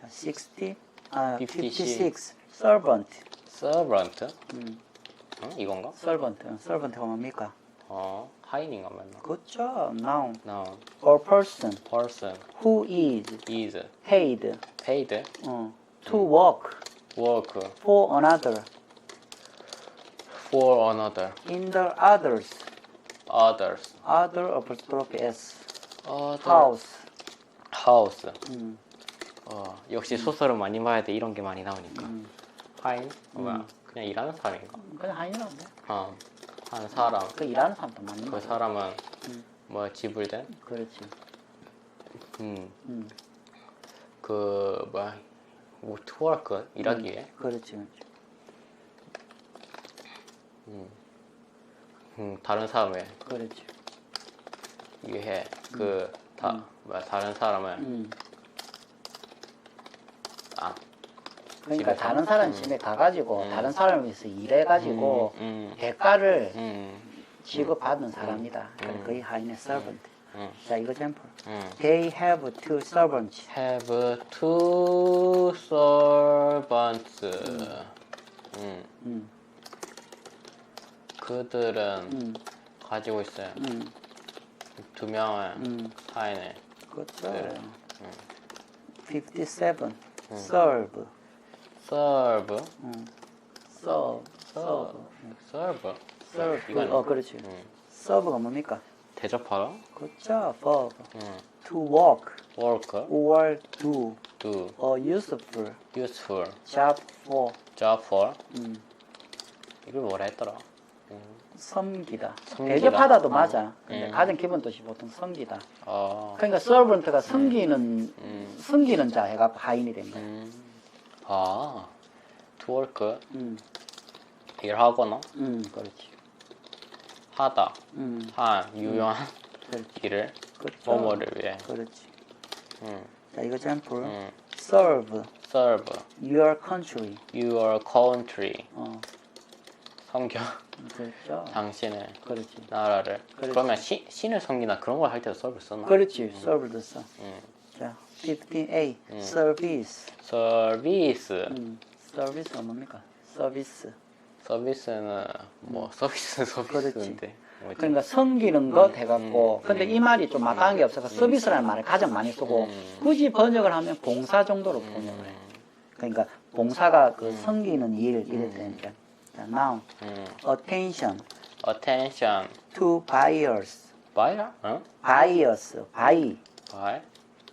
자, 60, 아, 56. 56. servant. servant? 음, 응? 이건가? servant. servant가 뭡니까? 어, 하인인가 맞나? 그렇죠. noun. noun, or person person who is is paid paid 어, to work work for another for another in the others others other apostrophe s other house house 음, 어, 역시 소설을 많이 봐야 돼 이런 게 많이 나오니까 음. 하인 어, 뭐야 그냥 일하는 사람인가 그냥 하이라고 돼. 어, 한 사람 그 일하는 사람도 맞는 그. 사람은 음. 뭐 지불된 그렇지. 음, 음, 그 뭐야 뭐 투워크 일하기 위해 그렇지. 그렇지. 음, 다른 사람을 그렇지. 위해 그 다, 뭐야 다른 사람을 음. 아 그러니까 집에서? 다른 사람 음. 집에 가가지고 음. 다른 사람을 위해서 일해가지고 음, 대가를 음, 지급받는 사람이다. 그래, 음. 거의 하인의 servant. 음, 자, 이거 샘플. 음. They have two servants. have two servants. 음. 음, 그들은 음, 가지고 있어요. 음, 두 명의 음. 그렇죠. 네. 57. Serve. serve, 음. serve. serve. serve. serve. 이건 어, 그렇지. 음, serve가 뭡니까? 대접하다. 그렇죠. verb. 음, to work work, or do do, a useful useful, job for job for. 음, 이걸 뭐라 했더라? 음, 섬기다. 대접하다도 맞아. 근데 음. 가장 기본 뜻이 보통 섬기다. 어, 그러니까 servant가 섬기는 음, 섬기는 자 해가 하인이 된 거야. 음, 아, work, 음, 일하거나 음, 그렇지. 하다, 음, 한 유용한. 일을 그렇죠. 뭐뭐를 위해. 그렇지. 음, 자, 이거. 음, serve serve your country. your country. 어, 섬겨 그렇죠. 당신의 그렇지. 나라를. 그렇지. 그러면 시, 신을 섬기나 그런 걸 할 때도 serve 썼나? 그렇지. serve도 써. 음, 자, 15A. 음. service. 서비스. 음, 서비스가 뭡니까? 서비스. 서비스는 뭐 서비스 서비스인데. 뭐지? 그러니까 섬기는 거 돼갖고 음, 근데 음. 이 말이 좀 마땅한 게 없어서 서비스라는 말을 가장 많이 쓰고 음. 굳이 번역을 하면 봉사 정도로 번역을 해. 그러니까 봉사가 그 섬기는 일 이럴 때니까. 음, attention attention. to buyers. buyer? 응? buyers, buy, buy?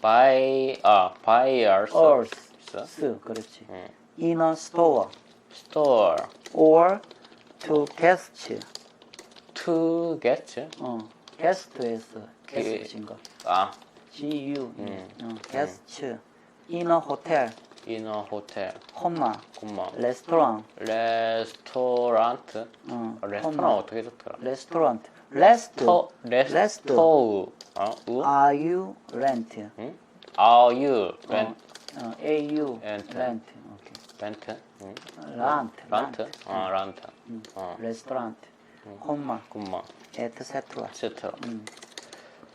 buy, 아, buyers. ors, 있어? 그렇지. 음. in a store store. or to guests. to get. 어, guest에서 guest인 거. 아, G U. 음. 어, guest. in a hotel. In a hotel. 콤마. 콤마. 레스토랑. 레스토랑트. 어, 레스토랑 콤마. 어떻게 적더라? 레스토랑트. 레스트. 토, 레스트. 레스토. 어? 우? Are you rent? 응? Are you 어, rent? 어, A U Rent. rent. 오케이. 렌트? 응? 란트. 란트? 어, 란트. 어, 레스토랑트. 콤마. 콤마. 에트세트라. 세트라. 음.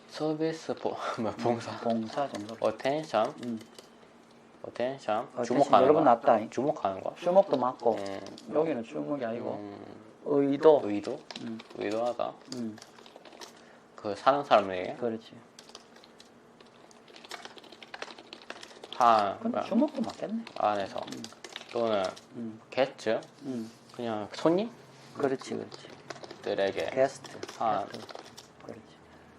서비스 보, 뭐 봉사. 봉사 정도. 어텐션. 음. 어텐션. 어, 주목하는 여러분 거. 낫다. 주목하는 거. 주목도 맞고 음, 여기는 주목이 아니고 음, 의도. 의도? 음. 의도하다. 음, 그 사는 사람에게 그렇지. 한 근데 뭐야, 주목도 맞겠네. 안에서 또는 음, 게스트 음, 그냥 손님들에게 그렇지, 그렇지. 게스트. 아. 게스트. 그렇지.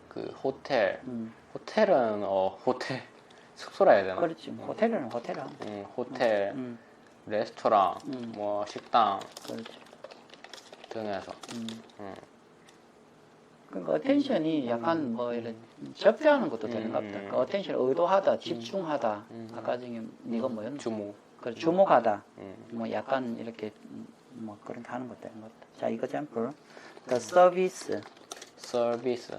그 호텔 음, 호텔은 어 호텔 숙소라 해야 되나? 그렇지. 호텔은 호텔이야. 음, 호텔, 음, 레스토랑, 음. 뭐 식당 그렇지. 등에서 음. 음. 그러니까 어텐션이 약간 뭐 이런 접대하는 것도 되는 것 같다. 음. 그 어텐션 의도하다, 집중하다. 음. 아까 중에 이거 뭐였나? 주목. 그 주목하다. 음. 뭐 약간 이렇게 음, 뭐 그런 하는 것도 되는 것 같다. 자, 이거 샘플. The service 서비스,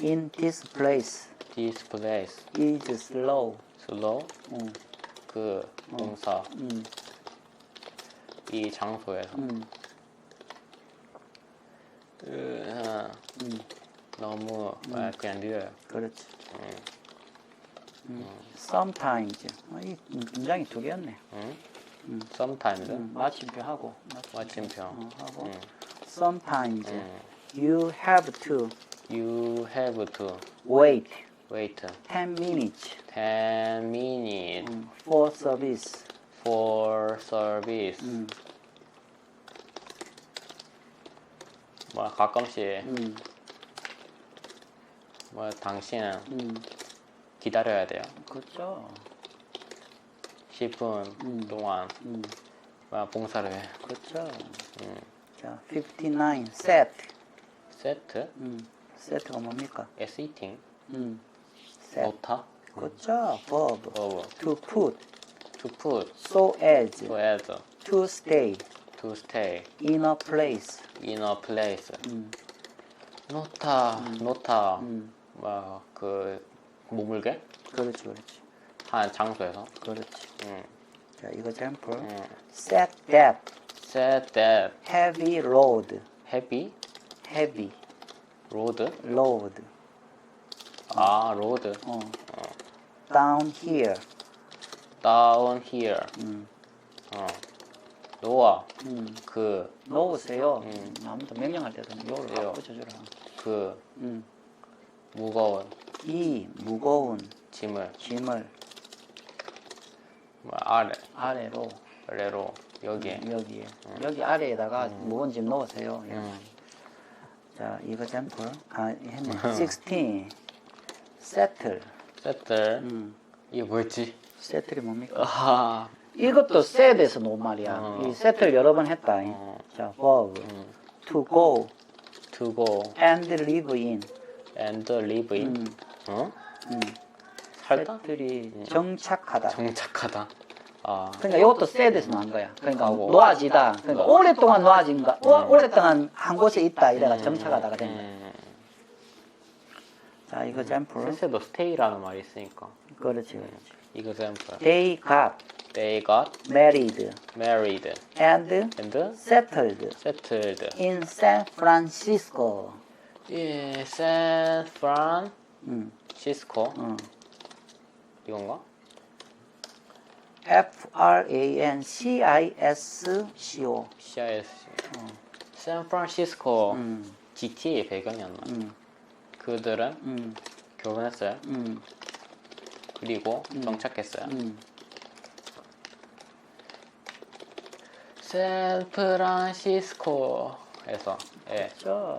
in this place 디스플레이스, is slow. 슬로우, 음, 그 공사 음, 이 장소에서 음, 으, 음, 너무 아, 그냥 느려요. 그렇지. 음. sometimes. 아, 이 문장이 두 개였네. 응? 음. sometimes 음, 마침표 하고. 마침표. 어, 하고. 응. sometimes 응. you have to You have to wait wait 10 minutes 10 minutes 음, for service. for service. 음, 뭐 가끔씩 음, 뭐 당신은 음. 기다려야 돼요. 그렇죠. 10분 음. 동안 음, 뭐 봉사를 해. 그렇죠. 음. 자, 59 set. 세트, 음, set가 뭡니까? 에시팅, 음, set. 놓다, 그렇죠. verb. verb, to put, to put, so as, to add, to stay to stay in a place. in a place. 음, 놓다, 놓다, 음, 뭐그 머물게 그렇지, 그렇지, 한 장소에서. 그렇지. 음. 자, 이거 example. 음. set that Set that heavy load, heavy heavy road. load. 아, road. 어. down here. Down here. 음, 어. 놓아. 음. 그, 놓으세요. 음. 아무튼 명령할 때도 요를 요. 붙여주라. 그 음. 무거운 이 무거운 짐을 짐을 뭐 아래, 아래로 아래로 여기에. 여기에 여기 아래에다가 무거운 짐 넣으세요. 음. 자, 이거 샘플. 아, 했네. 16. Settle. settle. 음. 이게 뭐였지? settle이 뭡니까? 아, 이것도 set에서 놓은 말이야. 어. 이 settle 여러 번 했다. 어. 자, verb. 음. to go to go and live in. and live in. 음. 어? 음. 살다? settl이 정착하다. 정착하다. 아, 그러니까 이것도 set에서 나온 거야. 그러니까 하고. 놓아지다. 그러니까 오랫동안 놓아진 거. 오- 오랫동안 한 곳에 있다. 이래가 정착하다가 된 거야. 음. 자, 이거 샘플. 센세도 stay라는 말이 있으니까. 그렇지, 그렇지. 이거 샘플. They got They got married married and and settled settled in San Francisco. in San Francisco. 음, 어. 이건가? F R A N C I S C O. CIS. 샌프란시스코 음, GT의 배경이었나? 음, 그들은 음, 결혼했어요. 음, 그리고 정착했어요. 음. 샌프란시스코에서 예, 저